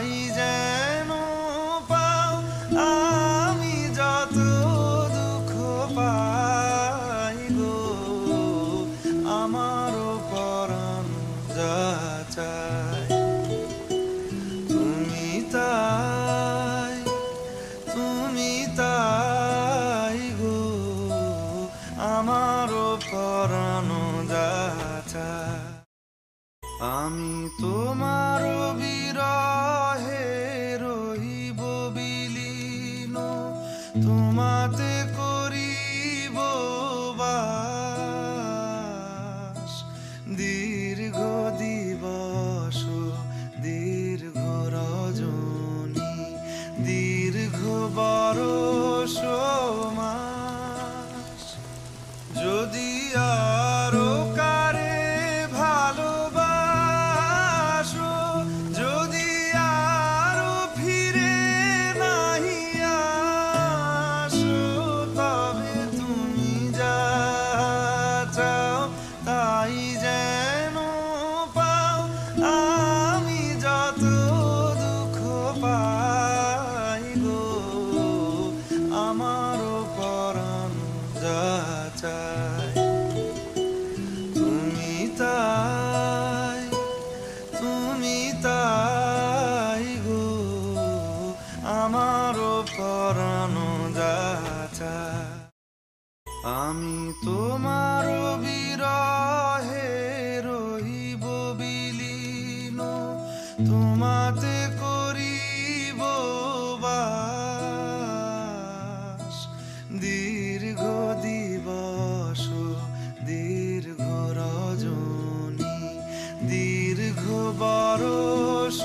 তাই যেন পাও, আমি যত দুঃখ পাই গো আমারও যা তুমি তাই তুমি তাই গো যা আমি তোমার দীর্ঘ আমারও পরানো যা চায় তুমি তাই তুমি তাই গো আমারও পরানো যা আমি তোমার বিরহে রহিব বিলীন, তোমাতে দীর্ঘ দিবস দীর্ঘ রজনী দীর্ঘ বরষ।